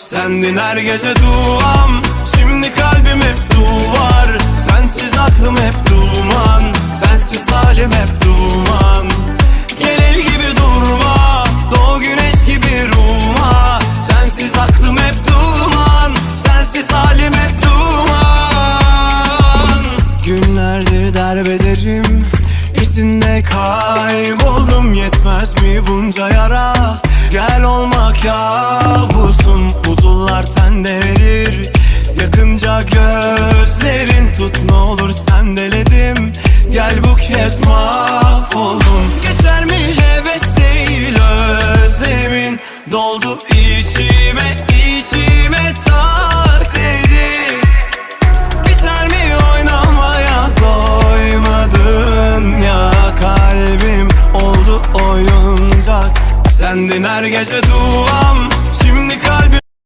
Sendin her gece duam. Şimdi kalbim hep duvar. Sensiz aklım hep duman. Sensiz halim hep duman. Gel el gibi durma. Doğu güneş gibi ruhuma. Sensiz aklım hep duman. Sensiz halim hep duman. Günlerdir derbederim. İzinde kayboldum. Yetmez mi bunca yara? Gel olmak tende sendeledim Gel bu kez mahvoldum. Geçer mi heves değil özlemin? Doldu içime içime tak dedi. Biter mi oynamaya doymadın ya kalbim? Oldu oyuncak. Sendin her gece duam. Şimdi